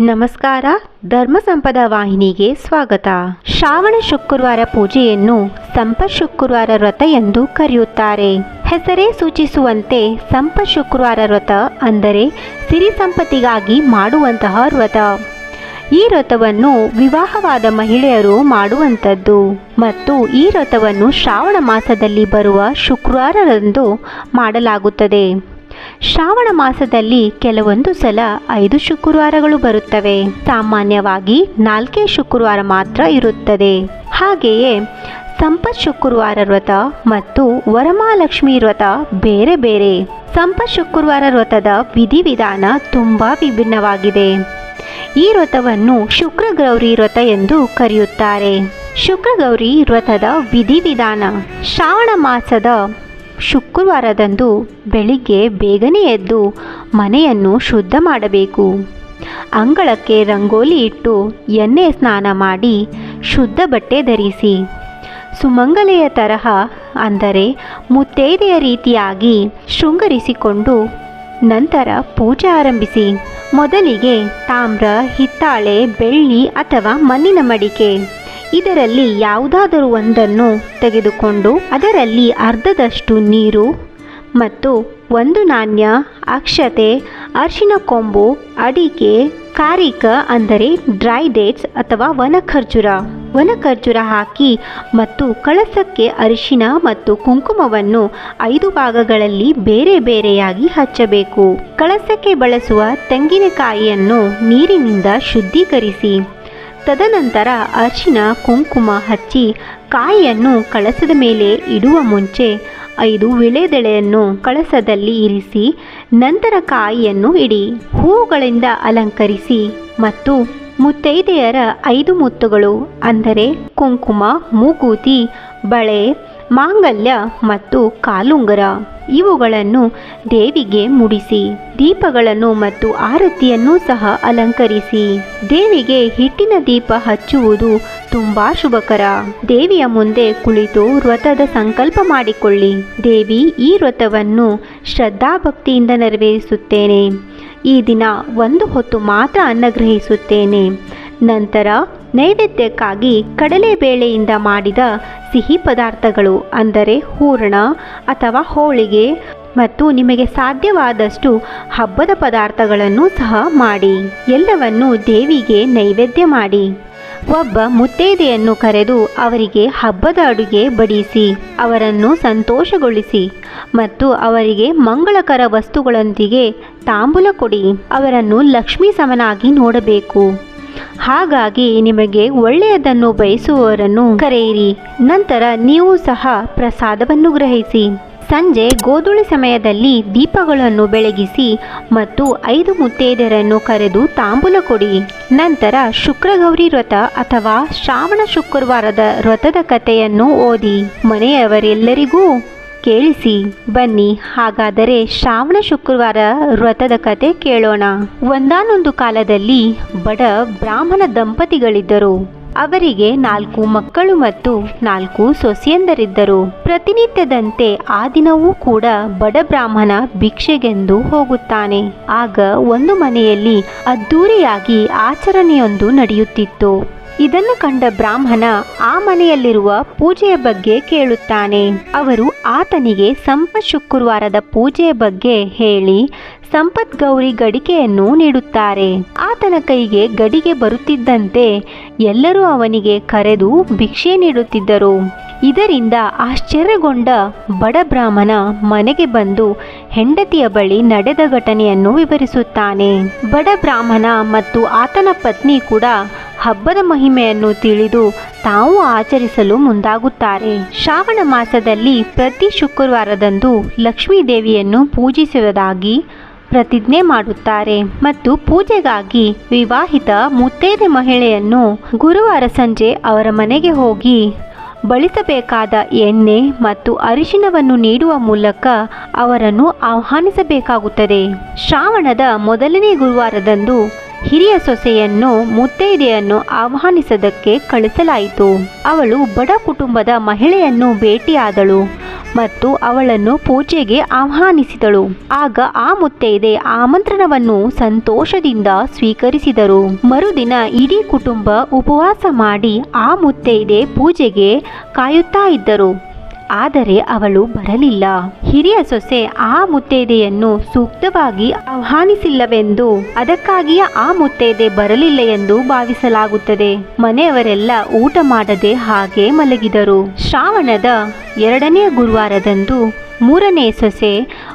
ನಮಸ್ಕಾರ, ಧರ್ಮ ಸಂಪದ ವಾಹಿನಿಗೆ ಸ್ವಾಗತ. ಶ್ರಾವಣ ಶುಕ್ರವಾರ ಪೂಜೆಯನ್ನು ಸಂಪ ಶುಕ್ರವಾರ ವ್ರತ ಎಂದು ಕರೆಯುತ್ತಾರೆ. ಹೆಸರೇ ಸೂಚಿಸುವಂತೆ ಸಂಪ ಶುಕ್ರವಾರ ವ್ರತ ಅಂದರೆ ಸಿರಿ ಸಂಪತ್ತಿಗಾಗಿ ಮಾಡುವಂತಹ ವ್ರತ. ಈ ವ್ರತವನ್ನು ವಿವಾಹವಾದ ಮಹಿಳೆಯರು ಮಾಡುವಂಥದ್ದು ಮತ್ತು ಈ ವ್ರತವನ್ನು ಶ್ರಾವಣ ಮಾಸದಲ್ಲಿ ಬರುವ ಶುಕ್ರವಾರರಂದು ಮಾಡಲಾಗುತ್ತದೆ. ಶ್ರಾವಣ ಮಾಸದಲ್ಲಿ ಕೆಲವೊಂದು ಸಲ ಐದು ಶುಕ್ರವಾರಗಳು ಬರುತ್ತವೆ. ಸಾಮಾನ್ಯವಾಗಿ ನಾಲ್ಕೇ ಶುಕ್ರವಾರ ಮಾತ್ರ ಇರುತ್ತದೆ. ಹಾಗೆಯೇ ಸಂಪತ್ ಶುಕ್ರವಾರ ವ್ರತ ಮತ್ತು ವರಮಹಾಲಕ್ಷ್ಮಿ ವ್ರತ ಬೇರೆ ಬೇರೆ. ಸಂಪತ್ ಶುಕ್ರವಾರ ವ್ರತದ ವಿಧಿವಿಧಾನ ತುಂಬ ವಿಭಿನ್ನವಾಗಿದೆ. ಈ ವ್ರತವನ್ನು ಶುಕ್ರ ಗೌರಿ ವ್ರತ ಎಂದು ಕರೆಯುತ್ತಾರೆ. ಶುಕ್ರ ಗೌರಿ ವ್ರತದ ವಿಧಿವಿಧಾನ. ಶ್ರಾವಣ ಮಾಸದ ಶುಕ್ರವಾರದಂದು ಬೆಳಿಗ್ಗೆ ಬೇಗನೆ ಎದ್ದು ಮನೆಯನ್ನು ಶುದ್ಧ ಮಾಡಬೇಕು. ಅಂಗಳಕ್ಕೆ ರಂಗೋಲಿ ಇಟ್ಟು ಎಣ್ಣೆ ಸ್ನಾನ ಮಾಡಿ ಶುದ್ಧ ಬಟ್ಟೆ ಧರಿಸಿ. ಸುಮಂಗಲೆಯ ತರಹ ಅಂದರೆ ಮುತ್ತೈದೆಯ ರೀತಿಯಾಗಿ ಶೃಂಗರಿಸಿಕೊಂಡು ನಂತರ ಪೂಜೆ ಆರಂಭಿಸಿ. ಮೊದಲಿಗೆ ತಾಮ್ರ, ಹಿತ್ತಾಳೆ, ಬೆಳ್ಳಿ ಅಥವಾ ಮಣ್ಣಿನ ಮಡಿಕೆ. ಇದರಲ್ಲಿ ಯಾವುದಾದರೂ ಒಂದನ್ನು ತೆಗೆದುಕೊಂಡು ಅದರಲ್ಲಿ ಅರ್ಧದಷ್ಟು ನೀರು ಮತ್ತು ಒಂದು ನಾಣ್ಯ, ಅಕ್ಷತೆ, ಅರಿಶಿನ ಕೊಂಬು, ಅಡಿಕೆ, ಕಾರಿಕ ಅಂದರೆ ಡ್ರೈ ಡೇಟ್ಸ್ ಅಥವಾ ವನಖರ್ಜೂರ. ವನಖರ್ಜೂರ ಹಾಕಿ ಮತ್ತು ಕಳಸಕ್ಕೆ ಅರಿಶಿನ ಮತ್ತು ಕುಂಕುಮವನ್ನು ಐದು ಭಾಗಗಳಲ್ಲಿ ಬೇರೆ ಬೇರೆಯಾಗಿ ಹಚ್ಚಬೇಕು. ಕಳಸಕ್ಕೆ ಬಳಸುವ ತೆಂಗಿನಕಾಯಿಯನ್ನು ನೀರಿನಿಂದ ಶುದ್ಧೀಕರಿಸಿ. ತದನಂತರ ಅರಿಶಿನ, ಕುಂಕುಮ ಹಚ್ಚಿ ಕಾಯಿಯನ್ನು ಕಳಸದ ಮೇಲೆ ಇಡುವ ಮುಂಚೆ ಐದು ವಿಳೆದೆಳೆಯನ್ನು ಕಳಸದಲ್ಲಿ ಇರಿಸಿ, ನಂತರ ಕಾಯಿಯನ್ನು ಇಡಿ. ಹೂವುಗಳಿಂದ ಅಲಂಕರಿಸಿ ಮತ್ತು ಮುತ್ತೈದೆಯರ ಐದು ಮುತ್ತುಗಳು, ಅಂದರೆ ಕುಂಕುಮ, ಮೂಗೂತಿ, ಬಳೆ ಮಾಂಗಲ್ಯ ಮತ್ತು ಕಾಲುಂಗರ. ಇವುಗಳನ್ನು ದೇವಿಗೆ ಮುಡಿಸಿ, ದೀಪಗಳನ್ನು ಮತ್ತು ಆರತಿಯನ್ನು ಸಹ ಅಲಂಕರಿಸಿ. ದೇವಿಗೆ ಹಿಟ್ಟಿನ ದೀಪ ಹಚ್ಚುವುದು ತುಂಬಾ ಶುಭಕರ. ದೇವಿಯ ಮುಂದೆ ಕುಳಿತು ವ್ರತದ ಸಂಕಲ್ಪ ಮಾಡಿಕೊಳ್ಳಿ. ದೇವಿ ಈ ವ್ರತವನ್ನು ಶ್ರದ್ಧಾಭಕ್ತಿಯಿಂದ ನೆರವೇರಿಸುತ್ತೇನೆ. ಈ ದಿನ ಒಂದು ಹೊತ್ತು ಮಾತ್ರ ಅನ್ನ ಗ್ರಹಿಸುತ್ತೇನೆ. ನಂತರ ನೈವೇದ್ಯಕ್ಕಾಗಿ ಕಡಲೆಬೇಳೆಯಿಂದ ಮಾಡಿದ ಸಿಹಿ ಪದಾರ್ಥಗಳು, ಅಂದರೆ ಹೂರಣ ಅಥವಾ ಹೋಳಿಗೆ ಮತ್ತು ನಿಮಗೆ ಸಾಧ್ಯವಾದಷ್ಟು ಹಬ್ಬದ ಪದಾರ್ಥಗಳನ್ನು ಸಹ ಮಾಡಿ. ಎಲ್ಲವನ್ನು ದೇವಿಗೆ ನೈವೇದ್ಯ ಮಾಡಿ. ಒಬ್ಬ ಮುತ್ತೈದೆಯನ್ನು ಕರೆದು ಅವರಿಗೆ ಹಬ್ಬದ ಅಡುಗೆ ಬಡಿಸಿ, ಅವರನ್ನು ಸಂತೋಷಗೊಳಿಸಿ ಮತ್ತು ಅವರಿಗೆ ಮಂಗಳಕರ ವಸ್ತುಗಳೊಂದಿಗೆ ತಾಂಬೂಲ ಕೊಡಿ. ಅವರನ್ನು ಲಕ್ಷ್ಮೀ ಸಮನಾಗಿ ನೋಡಬೇಕು. ಹಾಗಾಗಿ ನಿಮಗೆ ಒಳ್ಳೆಯದನ್ನು ಬಯಸುವವರನ್ನು ಕರೆಯಿರಿ. ನಂತರ ನೀವು ಸಹ ಪ್ರಸಾದವನ್ನು ಗ್ರಹಿಸಿ. ಸಂಜೆ ಗೋಧುಳಿ ಸಮಯದಲ್ಲಿ ದೀಪಗಳನ್ನು ಬೆಳಗಿಸಿ ಮತ್ತು ಐದು ಮುತ್ತೈದೆಯರನ್ನು ಕರೆದು ತಾಂಬೂಲ ಕೊಡಿ. ನಂತರ ಶುಕ್ರಗೌರಿ ವ್ರತ ಅಥವಾ ಶ್ರಾವಣ ಶುಕ್ರವಾರದ ವ್ರತದ ಕಥೆಯನ್ನು ಓದಿ. ಮನೆಯವರೆಲ್ಲರಿಗೂ ಕೇಳಿಸಿ. ಬನ್ನಿ, ಹಾಗಾದರೆ ಶ್ರಾವಣ ಶುಕ್ರವಾರ ವ್ರತದ ಕತೆ ಕೇಳೋಣ. ಒಂದಾನೊಂದು ಕಾಲದಲ್ಲಿ ಬಡ ಬ್ರಾಹ್ಮಣ ದಂಪತಿಗಳಿದ್ದರು. ಅವರಿಗೆ ನಾಲ್ಕು ಮಕ್ಕಳು ಮತ್ತು ನಾಲ್ಕು ಸೊಸೆಯಂದರಿದ್ದರು. ಪ್ರತಿನಿತ್ಯದಂತೆ ಆ ದಿನವೂ ಕೂಡ ಬಡ ಬ್ರಾಹ್ಮಣ ಭಿಕ್ಷೆಗೆಂದು ಹೋಗುತ್ತಾನೆ. ಆಗ ಒಂದು ಮನೆಯಲ್ಲಿ ಅದ್ದೂರಿಯಾಗಿ ಆಚರಣೆಯೊಂದು ನಡೆಯುತ್ತಿತ್ತು. ಇದನ್ನು ಕಂಡ ಬ್ರಾಹ್ಮಣ ಆ ಮನೆಯಲ್ಲಿರುವ ಪೂಜೆಯ ಬಗ್ಗೆ ಕೇಳುತ್ತಾನೆ. ಅವರು ಆತನಿಗೆ ಸಂಪ ಶುಕ್ರವಾರದ ಪೂಜೆಯ ಬಗ್ಗೆ ಹೇಳಿ ಸಂಪತ್ ಗೌರಿ ಗಡಿಕೆಯನ್ನು ನೀಡುತ್ತಾರೆ. ಆತನ ಕೈಗೆ ಗಡಿಗೆ ಬರುತ್ತಿದ್ದಂತೆ ಎಲ್ಲರೂ ಅವನಿಗೆ ಕರೆದು ಭಿಕ್ಷೆ ನೀಡುತ್ತಿದ್ದರು. ಇದರಿಂದ ಆಶ್ಚರ್ಯಗೊಂಡ ಬಡ ಬ್ರಾಹ್ಮಣ ಮನೆಗೆ ಬಂದು ಹೆಂಡತಿಯ ಬಳಿ ನಡೆದ ಘಟನೆಯನ್ನು ವಿವರಿಸುತ್ತಾನೆ. ಬಡ ಬ್ರಾಹ್ಮಣ ಮತ್ತು ಆತನ ಪತ್ನಿ ಕೂಡ ಹಬ್ಬದ ಮಹಿಮೆಯನ್ನು ತಿಳಿದು ತಾವು ಆಚರಿಸಲು ಮುಂದಾಗುತ್ತಾರೆ. ಶ್ರಾವಣ ಮಾಸದಲ್ಲಿ ಪ್ರತಿ ಶುಕ್ರವಾರದಂದು ಲಕ್ಷ್ಮೀ ದೇವಿಯನ್ನು ಪೂಜಿಸುವುದಾಗಿ ಪ್ರತಿಜ್ಞೆ ಮಾಡುತ್ತಾರೆ ಮತ್ತು ಪೂಜೆಗಾಗಿ ವಿವಾಹಿತ ಮುತ್ತೈದೆ ಮಹಿಳೆಯನ್ನು ಗುರುವಾರ ಸಂಜೆ ಅವರ ಮನೆಗೆ ಹೋಗಿ ಬಳಸಬೇಕಾದ ಎಣ್ಣೆ ಮತ್ತು ಅರಿಶಿನವನ್ನು ನೀಡುವ ಮೂಲಕ ಅವರನ್ನು ಆಹ್ವಾನಿಸಬೇಕಾಗುತ್ತದೆ. ಶ್ರಾವಣದ ಮೊದಲನೇ ಗುರುವಾರದಂದು ಹಿರಿಯ ಸೊಸೆಯನ್ನು ಮುತ್ತೈದೆಯನ್ನು ಆಹ್ವಾನಿಸದಕ್ಕೆ ಕಳಿಸಲಾಯಿತು ಅವಳು ಬಡ ಕುಟುಂಬದ ಮಹಿಳೆಯನ್ನು ಭೇಟಿಯಾದಳು ಮತ್ತು ಅವಳನ್ನು ಪೂಜೆಗೆ ಆಹ್ವಾನಿಸಿದಳು. ಆಗ ಆ ಮುತ್ತೈದೆ ಆಮಂತ್ರಣವನ್ನು ಸಂತೋಷದಿಂದ ಸ್ವೀಕರಿಸಿದರು. ಮರುದಿನ ಇಡೀ ಕುಟುಂಬ ಉಪವಾಸ ಮಾಡಿ ಆ ಮುತ್ತೈದೆ ಪೂಜೆಗೆ ಕಾಯುತ್ತಾ ಇದ್ದರು. ಆದರೆ ಅವಳು ಬರಲಿಲ್ಲ. ಹಿರಿಯ ಸೊಸೆ ಆ ಮುತ್ತೈದೆಯನ್ನು ಸೂಕ್ತವಾಗಿ ಆಹ್ವಾನಿಸಿಲ್ಲವೆಂದು, ಅದಕ್ಕಾಗಿಯೇ ಆ ಮುತ್ತೈದೆ ಬರಲಿಲ್ಲ ಎಂದು ಭಾವಿಸಲಾಗುತ್ತದೆ. ಮನೆಯವರೆಲ್ಲ ಊಟ ಮಾಡದೆ ಹಾಗೆ ಮಲಗಿದರು. ಶ್ರಾವಣದ ಎರಡನೇ ಗುರುವಾರದಂದು ಮೂರನೇ ಸೊಸೆ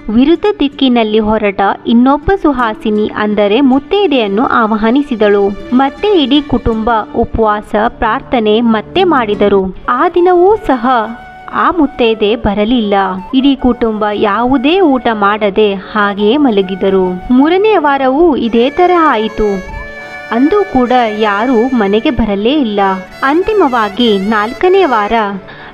ವಿರುದ್ಧ ದಿಕ್ಕಿನಲ್ಲಿ ಹೊರಟ ಇನ್ನೊಬ್ಬ ಸುಹಾಸಿನಿ ಅಂದರೆ ಮುತ್ತೈದೆಯನ್ನು ಆಹ್ವಾನಿಸಿದಳು. ಮತ್ತೆ ಇಡೀ ಕುಟುಂಬ ಉಪವಾಸ, ಪ್ರಾರ್ಥನೆ ಮತ್ತೆ ಮಾಡಿದರು. ಆ ದಿನವೂ ಸಹ ಆ ಮುತ್ತೈದೆ ಬರಲಿಲ್ಲ. ಇಡೀ ಕುಟುಂಬ ಯಾವುದೇ ಊಟ ಮಾಡದೆ ಹಾಗೆಯೇ ಮಲಗಿದರು. ಮೂರನೇ ವಾರವೂ ಇದೇ ತರ ಆಯಿತು. ಅಂದು ಕೂಡ ಯಾರೂ ಮನೆಗೆ ಬರಲೇ ಇಲ್ಲ. ಅಂತಿಮವಾಗಿ ನಾಲ್ಕನೇ ವಾರ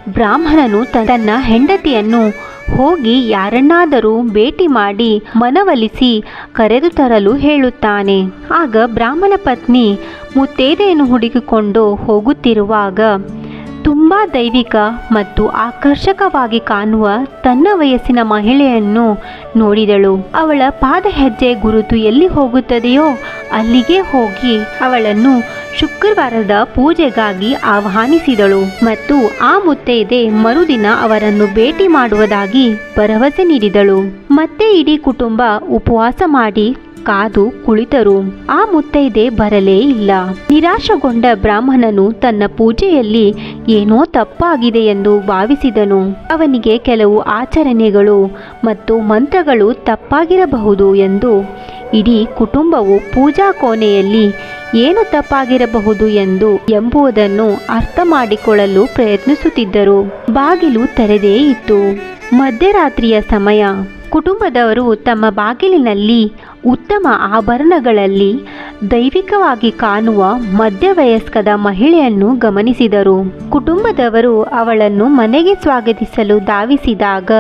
ಬ್ರಾಹ್ಮಣನು ತನ್ನ ಹೆಂಡತಿಯನ್ನು ಹೋಗಿ ಯಾರನ್ನಾದರೂ ಭೇಟಿ ಮಾಡಿ ಮನವೊಲಿಸಿ ಕರೆದು ತರಲು ಹೇಳುತ್ತಾನೆ. ಆಗ ಬ್ರಾಹ್ಮಣ ಪತ್ನಿ ಮುತ್ತೇದೆಯನ್ನು ಹುಡುಕಿಕೊಂಡು ಹೋಗುತ್ತಿರುವಾಗ ತುಂಬ ದೈವಿಕ ಮತ್ತು ಆಕರ್ಷಕವಾಗಿ ಕಾಣುವ ತನ್ನ ವಯಸ್ಸಿನ ಮಹಿಳೆಯನ್ನು ನೋಡಿದಳು. ಅವಳ ಪಾದ ಹೆಜ್ಜೆ ಗುರುತು ಎಲ್ಲಿ ಹೋಗುತ್ತದೆಯೋ ಅಲ್ಲಿಗೆ ಹೋಗಿ ಅವಳನ್ನು ಶುಕ್ರವಾರದ ಪೂಜೆಗಾಗಿ ಆಹ್ವಾನಿಸಿದಳು ಮತ್ತು ಆ ಮುತ್ತೈದೆ ಮರುದಿನ ಅವರನ್ನು ಭೇಟಿ ಮಾಡುವುದಾಗಿ ಭರವಸೆ ನೀಡಿದಳು. ಮತ್ತೆ ಇಡೀ ಕುಟುಂಬ ಉಪವಾಸ ಮಾಡಿ ಕಾದು ಕುಳಿತರು. ಆ ಮುತ್ತೈದೆ ಬರಲೇ ಇಲ್ಲ. ನಿರಾಶಗೊಂಡ ಬ್ರಾಹ್ಮಣನು ತನ್ನ ಪೂಜೆಯಲ್ಲಿ ಏನೋ ತಪ್ಪಾಗಿದೆ ಎಂದು ಭಾವಿಸಿದನು. ಅವನಿಗೆ ಕೆಲವು ಆಚರಣೆಗಳು ಮತ್ತು ಮಂತ್ರಗಳು ತಪ್ಪಾಗಿರಬಹುದು ಎಂದು, ಇಡೀ ಕುಟುಂಬವು ಪೂಜಾ ಕೋಣೆಯಲ್ಲಿ ಏನು ತಪ್ಪಾಗಿರಬಹುದು ಎಂದು ಎಂಬುದನ್ನು ಅರ್ಥ ಮಾಡಿಕೊಳ್ಳಲು ಪ್ರಯತ್ನಿಸುತ್ತಿದ್ದರು. ಬಾಗಿಲು ತೆರೆದೇ ಇತ್ತು. ಮಧ್ಯರಾತ್ರಿಯ ಸಮಯ. ಕುಟುಂಬದವರು ತಮ್ಮ ಬಾಗಿಲಿನಲ್ಲಿ ಉತ್ತಮ ಆಭರಣಗಳಲ್ಲಿ ದೈವಿಕವಾಗಿ ಕಾಣುವ ಮಧ್ಯವಯಸ್ಕದ ಮಹಿಳೆಯನ್ನು ಗಮನಿಸಿದರು. ಕುಟುಂಬದವರು ಅವಳನ್ನು ಮನೆಗೆ ಸ್ವಾಗತಿಸಲು ಧಾವಿಸಿದಾಗ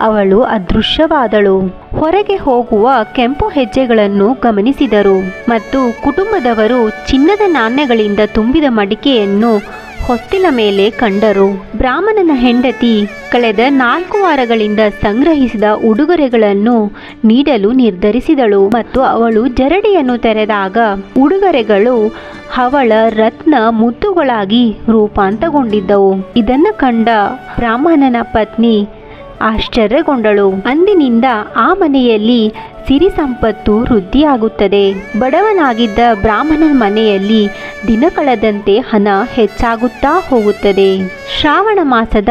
ಅವಳು ಅದೃಶ್ಯವಾದಳು. ಹೊರಗೆ ಹೋಗುವ ಕೆಂಪು ಹೆಜ್ಜೆಗಳನ್ನು ಗಮನಿಸಿದರು ಮತ್ತು ಕುಟುಂಬದವರು ಚಿನ್ನದ ನಾಣ್ಯಗಳಿಂದ ತುಂಬಿದ ಮಡಿಕೆಯನ್ನು ಹೊಸ್ತಿಲ ಮೇಲೆ ಕಂಡರು, ಬ್ರಾಹ್ಮಣನ ಹೆಂಡತಿ ಕಳೆದ ನಾಲ್ಕು ವಾರಗಳಿಂದ ಸಂಗ್ರಹಿಸಿದ ಉಡುಗೊರೆಗಳನ್ನು ನೀಡಲು ನಿರ್ಧರಿಸಿದಳು ಮತ್ತು ಅವಳು ಜರಡಿಯನ್ನು ತೆರೆದಾಗ ಉಡುಗೊರೆಗಳು ಅವಳ ರತ್ನ ಮುತ್ತುಗಳಾಗಿ ರೂಪಾಂತಗೊಂಡಿದ್ದವು. ಇದನ್ನು ಕಂಡ ಬ್ರಾಹ್ಮಣನ ಪತ್ನಿ ಆಶ್ಚರ್ಯಗೊಂಡಳು. ಅಂದಿನಿಂದ ಆ ಮನೆಯಲ್ಲಿ ಸಿರಿ ಸಂಪತ್ತು ವೃದ್ಧಿಯಾಗುತ್ತದೆ. ಬಡವನಾಗಿದ್ದ ಬ್ರಾಹ್ಮಣನ ಮನೆಯಲ್ಲಿ ದಿನ ಕಳೆದಂತೆ ಹಣ ಹೆಚ್ಚಾಗುತ್ತಾ ಹೋಗುತ್ತದೆ. ಶ್ರಾವಣ ಮಾಸದ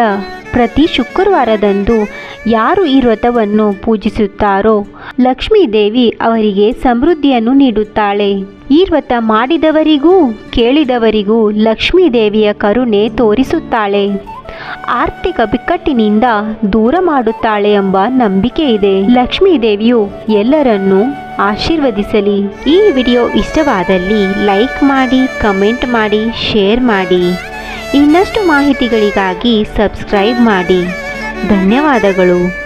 ಪ್ರತಿ ಶುಕ್ರವಾರದಂದು ಯಾರು ಈ ವ್ರತವನ್ನು ಪೂಜಿಸುತ್ತಾರೋ ಲಕ್ಷ್ಮೀದೇವಿ ಅವರಿಗೆ ಸಮೃದ್ಧಿಯನ್ನು ನೀಡುತ್ತಾಳೆ. ಈ ವ್ರತ ಮಾಡಿದವರಿಗೂ ಕೇಳಿದವರಿಗೂ ಲಕ್ಷ್ಮೀದೇವಿಯ ಕರುಣೆ ತೋರಿಸುತ್ತಾಳೆ. ಆರ್ಥಿಕ ಬಿಕ್ಕಟ್ಟಿನಿಂದ ದೂರ ಮಾಡುತ್ತಾಳೆ ಎಂಬ ನಂಬಿಕೆ ಇದೆ. ಲಕ್ಷ್ಮೀದೇವಿಯು ಎಲ್ಲರನ್ನೂ ಆಶೀರ್ವದಿಸಲಿ. ಈ ವಿಡಿಯೋ ಇಷ್ಟವಾದಲ್ಲಿ ಲೈಕ್ ಮಾಡಿ, ಕಮೆಂಟ್ ಮಾಡಿ, ಶೇರ್ ಮಾಡಿ. ಇನ್ನಷ್ಟು ಮಾಹಿತಿಗಳಿಗಾಗಿ ಸಬ್ಸ್ಕ್ರೈಬ್ ಮಾಡಿ. ಧನ್ಯವಾದಗಳು.